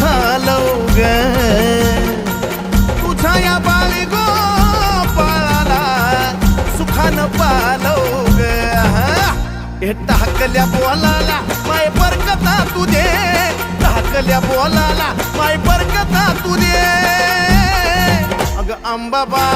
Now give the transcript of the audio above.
घालव ग तुझ्या या बाळी गो पाळाला सुखान पालव ग हे टाकल्या बोलाला माय बरकता तुझे टाकल्या बोलाला माय बरकता तुझे अग अंबाबा